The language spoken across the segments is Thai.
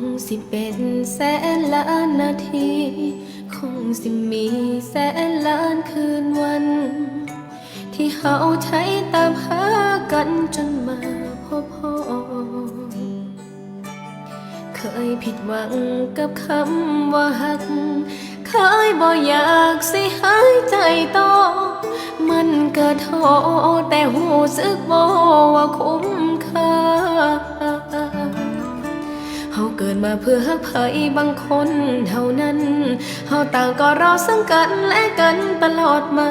งสิเป็นแสนล้านนาที คงสิมีแสนล้านคืนวัน ที่เฮาใช้ตามหากันจนมาพบพบเคยผิดหวังกับคำว่าหัก เคยบ่อยากสิหายใจต่อมันก็ท้อแต่หูสึกบ่ว่าคุ้ม เพื่อฮักใครบางคนเท่านั้นเฮาต่างก็รอซึ่งกันและกันตลอดมา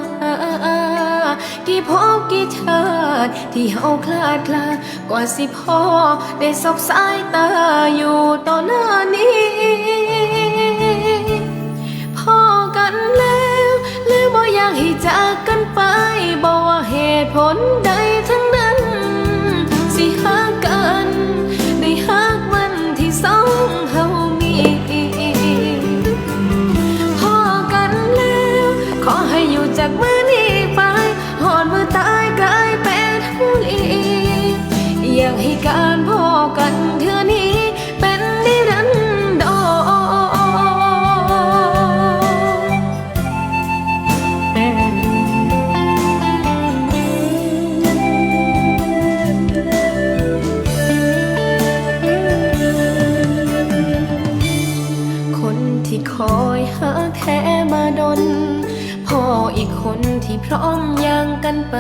กี่ภพกี่ชาติที่เฮาคลาดคลากว่าสิพ่อได้สบสายตาอยู่ต่อหน้านี้พอกันแล้วแล้วบ่อยากให้จากกันไปบอกว่าเหตุผลใดทั้ง คนที่คอยหาแค่มาดน พ่ออีกคนที่พร้อมยังกันไป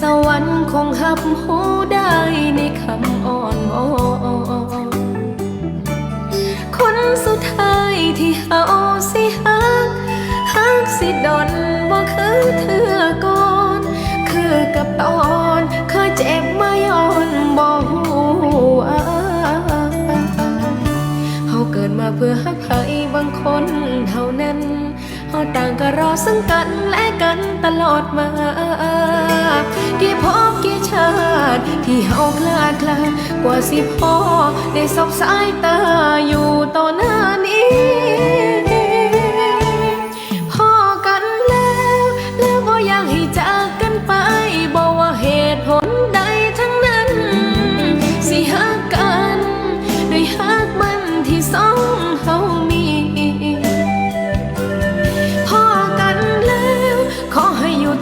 สวรรค์คงหับหูได้ในคำอ่อนวอนคนสุดท้ายที่เฮาสิหักหักสิดนบ่คือเธอก่อน คือกับตอนาต่างก็รอซึ่งกันและกันตลอดมากี่พบกี่ชาติที่เฮาคลาดคลากว่าสิพ่อได้สบสายตาอยู่ต่อหน้านี้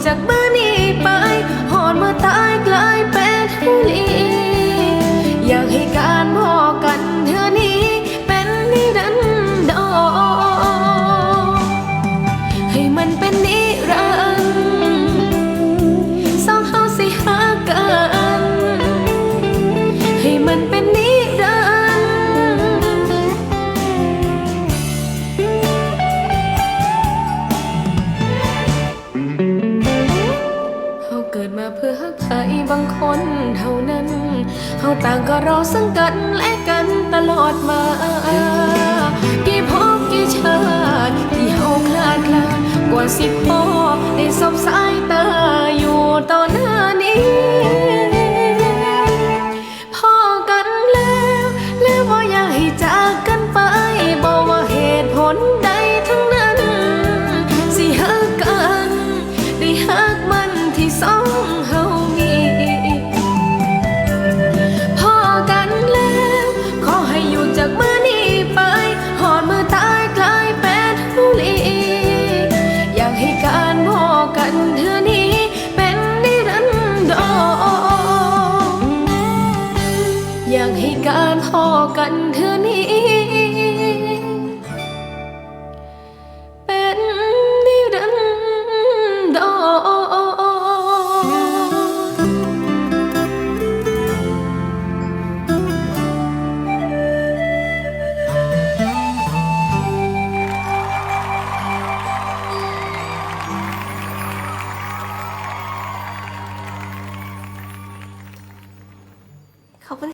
จากเมื่อนี้ไปหอดเมื่อตายกลายเป็นทุลีาต่างก็รอสังกันและกันตลอดมา กี่พบกี่ชาติที่เฮาคลาดคลานกว่าสิบพ่อได้สบสายตา อกั